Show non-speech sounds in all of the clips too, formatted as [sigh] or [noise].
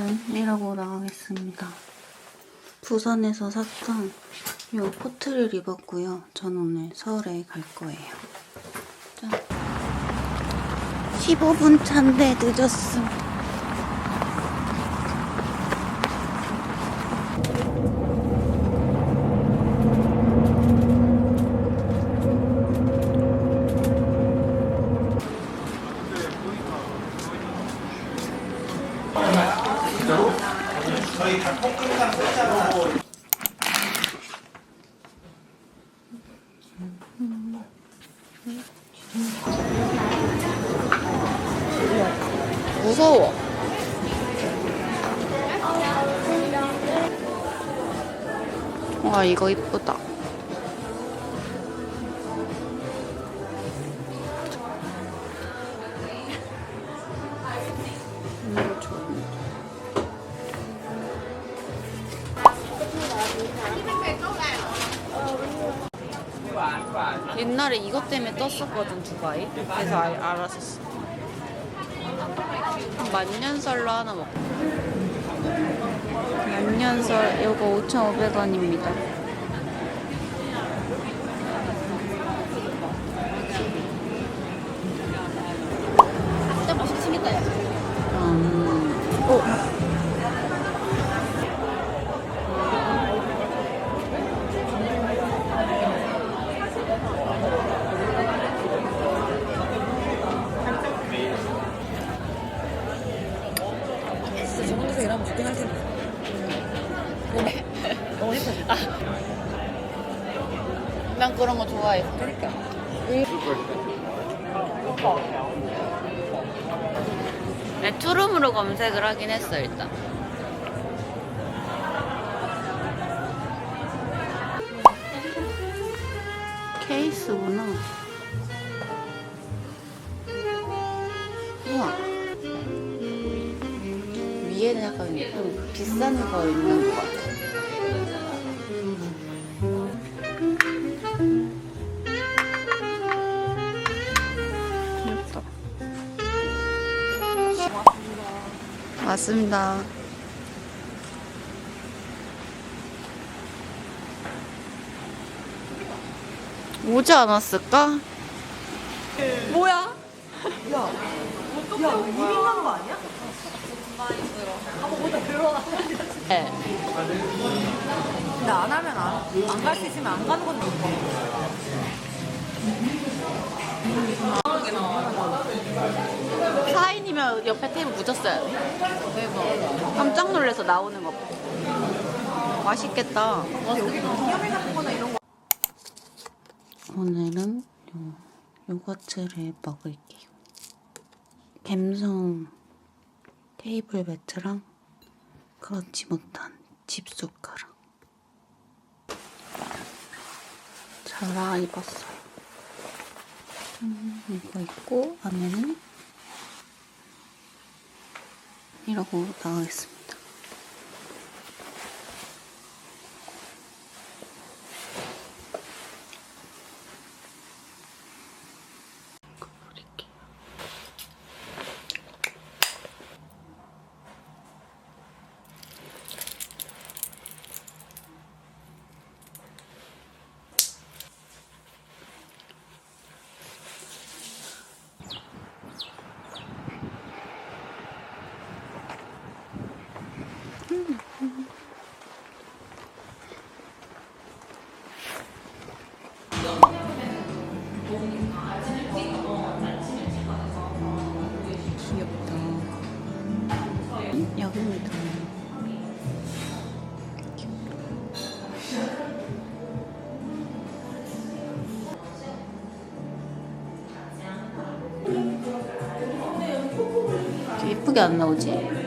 오늘은 일하고 나가겠습니다. 부산에서 샀던 이 코트를 입었고요. 전 오늘 서울에 갈 거예요. 짠. 15분 차인데 늦었음. 무서워. 와, 이거 이쁘다. 옛날에 이것 때문에 떴었거든 두바이. 그래서 알, 알았었어. 한 만년설로 하나 먹고. 만년설 이거 5,500원입니다 검색을 하긴 했어 일단. 케이스구나. 우와. 위에는 약간 좀 비싼 거 있는 것 같아 맞습니다. 오지 않았을까? 뭐야? 야, 야, 이민 간거 아니야? 네. 근데 안 하면 안, 안갈수 있으면 안 가는 건데. 사인이면 옆에 테이블 붙였어요. 대박. 깜짝 놀라서 나오는 거. 맛있겠다. 오늘은 요, 요거트를 먹을게요. 갬성 테이블 매트랑 그렇지 못한 집숟가락. 잘 입었어요. 음, 이거 있고 안에는 이러고 나가겠습니다. 예쁘게 안 나오지?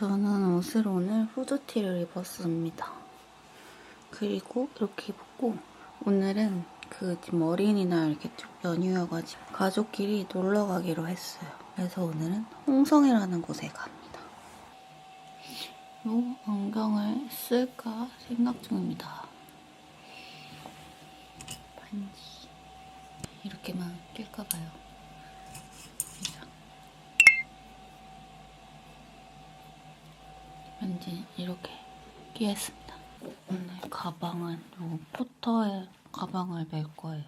저는 옷을 오늘 후드티를 입었습니다. 그리고 이렇게 입었고 오늘은 그 지금 어린이날 이렇게 좀 연휴여가지고 가족끼리 놀러 가기로 했어요. 그래서 오늘은 홍성이라는 곳에 갑니다. 이 안경을 쓸까 생각 중입니다. 반지 이렇게만 낄까 봐요. 그래서 왠지 이렇게 끼겠습니다. 오늘 가방은 요 포터의 가방을 멜 거예요.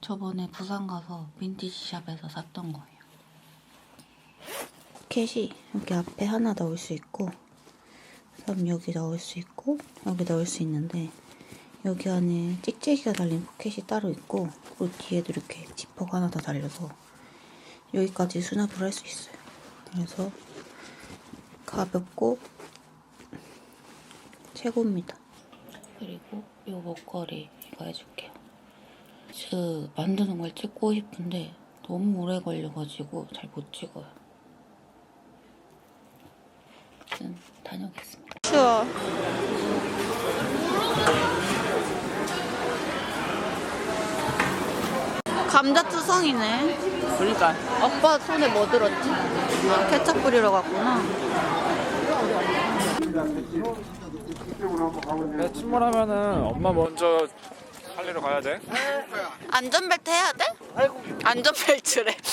저번에 부산 가서 빈티지 샵에서 샀던 거예요. 캣이 여기 앞에 하나 넣을 수 있고 그다음 여기 넣을 수 있고 여기 넣을 수 있는데 여기 안에 찍찍이가 달린 포켓이 따로 있고 그리고 뒤에도 이렇게 지퍼가 하나 더 달려서 여기까지 수납을 할 수 있어요. 그래서 가볍고 최고입니다. 그리고 이 목걸이 이거 해줄게요. 그 만드는 걸 찍고 싶은데 너무 오래 걸려가지고 잘 못 찍어요. 아무튼 다녀오겠습니다. 추워. 감자투성이네. 그러니까 아빠 손에 뭐 들었지? 케찹 뿌리러 갔구나. 내 침몰하면은 엄마 먼저 살리러 가야 돼. 안전벨트 해야 돼? 안전벨트래. [laughs]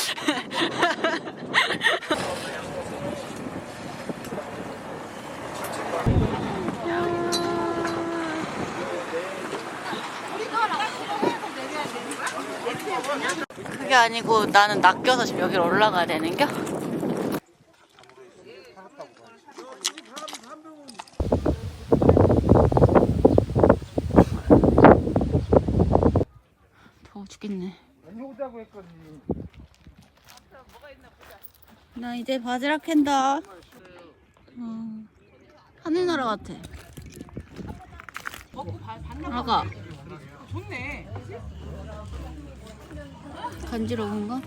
그게 아니고 나는 낚여서 지금 여기로 올라가야 되는겨? 죽겠네. 해오자고 했거든. 나 이제 바지락 캔다. 어, 하늘나라 같아. 아가. 좋네. 간지러운가?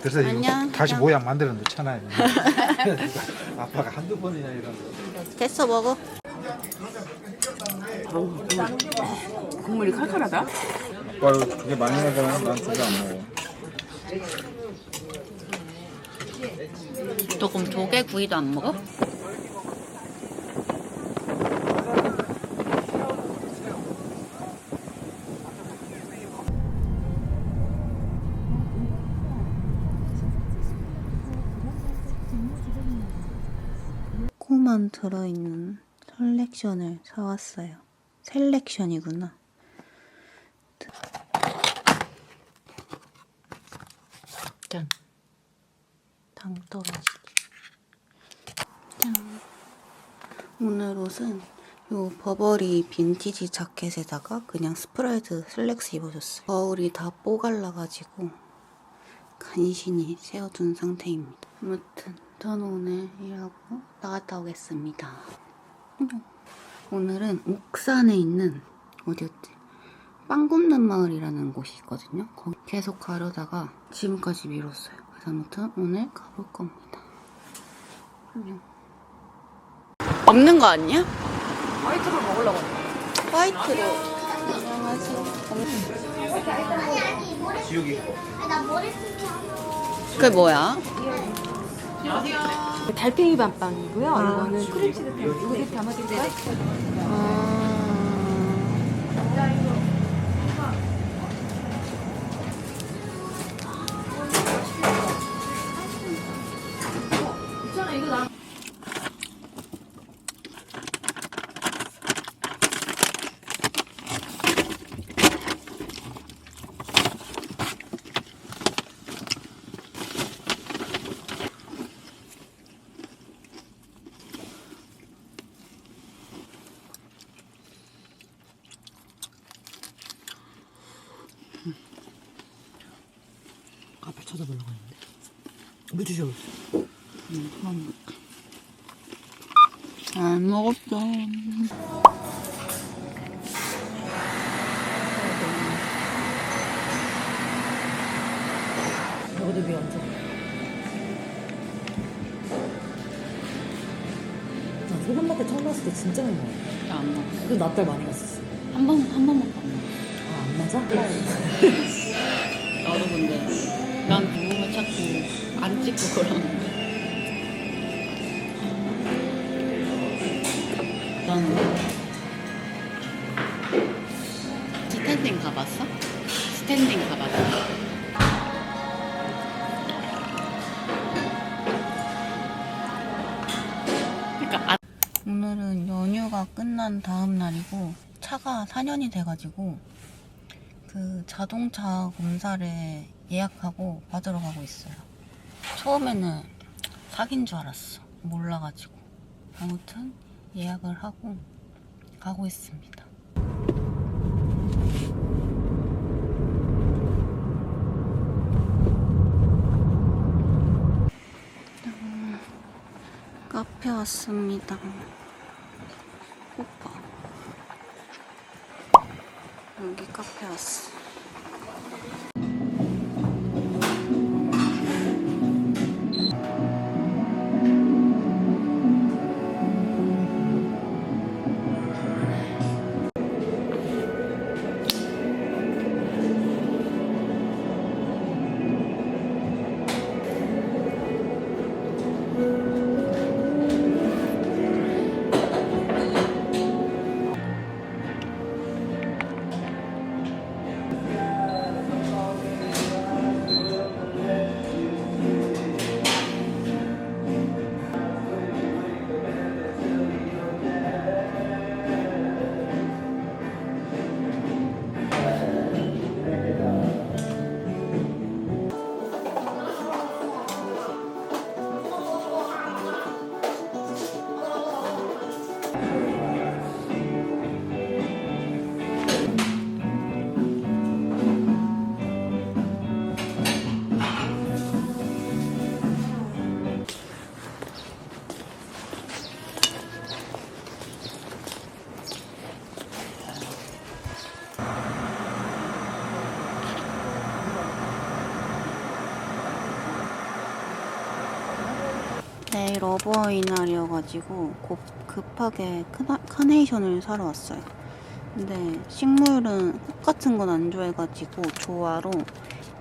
그래서 이거 안녕. 다시. 모양 만들어 놓잖아요. [laughs] 아빠가 한두 번이나 이런 거. 됐어 먹어. 국물이 칼칼하다. 아유, 그게 많이 나잖아. 난 그거 안 먹어. 너 그럼 조개 구이도 안 먹어? 코만 들어있는 셀렉션을 사왔어요. 셀렉션이구나. 짠. 당 떨어지기. 짠. 오늘 옷은 요 버버리 빈티지 자켓에다가 그냥 스프라이드 슬랙스 입어줬어요. 거울이 다 뽀갈라가지고 간신히 세워둔 상태입니다. 아무튼 저는 오늘 일하고 나갔다 오겠습니다. 음. 오늘은 옥산에 있는 어디였지? 빵 굽는 마을이라는 곳이 있거든요. 거기 계속 가려다가 지금까지 미뤘어요. 그래서 아무튼 오늘 가볼 겁니다. 안녕. 없는 거 아니야? 화이트를 먹으려고. 했는데. 화이트로. 안녕하세요. 지우기. 그게 뭐야? 달팽이 밤빵이고요. 이거는 크림치즈 탕. 이거 좀 담아드릴까요? 아... 앞에 음, 그럼 안 먹었어. 여기도 미 얹어. 나 소금마켓 처음 갔을 때 진짜 많이 먹었어. 안 먹어. 그 나딸 많이 갔었어. 한 번, 한 번 먹고 안 먹어. 아, 안 맞아? 나도 근데 난 누구만 자꾸 안 찍고 그러는데 나는 스탠딩 가봤어? 스탠딩 가봤어? 그러니까 아- 오늘은 연휴가 끝난 다음 날이고 차가 4년이 돼가지고 그 자동차 검사를 예약하고 받으러 가고 있어요. 처음에는 사귄 줄 알았어. 몰라가지고. 아무튼 예약을 하고 가고 있습니다. 음, 카페 왔습니다. 오빠. 여기 카페 왔어. 내일 어버이날이어가지고 곱, 급하게 크나, 카네이션을 사러 왔어요. 근데 식물은 꽃 같은 건 안 좋아해가지고 조화로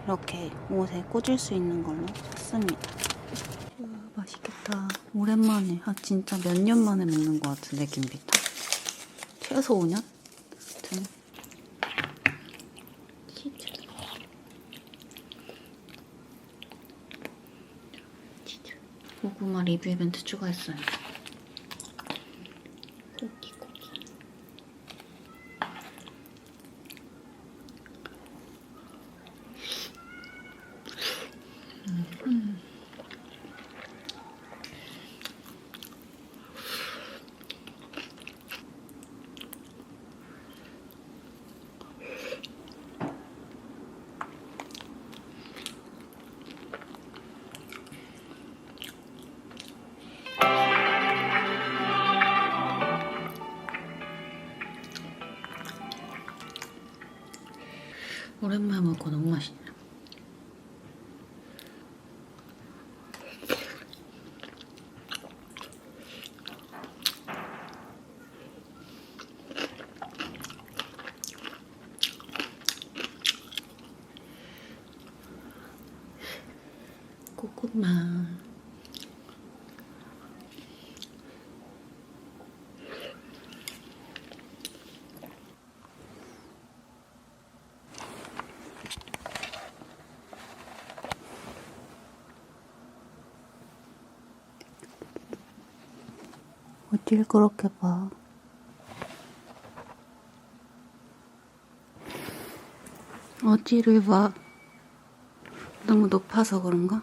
이렇게 옷에 꽂을 수 있는 걸로 샀습니다. 우와, 맛있겠다. 오랜만에, 아 진짜 몇 년 만에 먹는 것 같은데 김비타. 최소 5년? 아무튼 치즈. 치즈. 고구마 리뷰 이벤트 추가했어요. 오랜만에 먹고 너무 맛있네. 고구마. 어딜 그렇게 봐. 어디를 봐. 너무 높아서 그런가?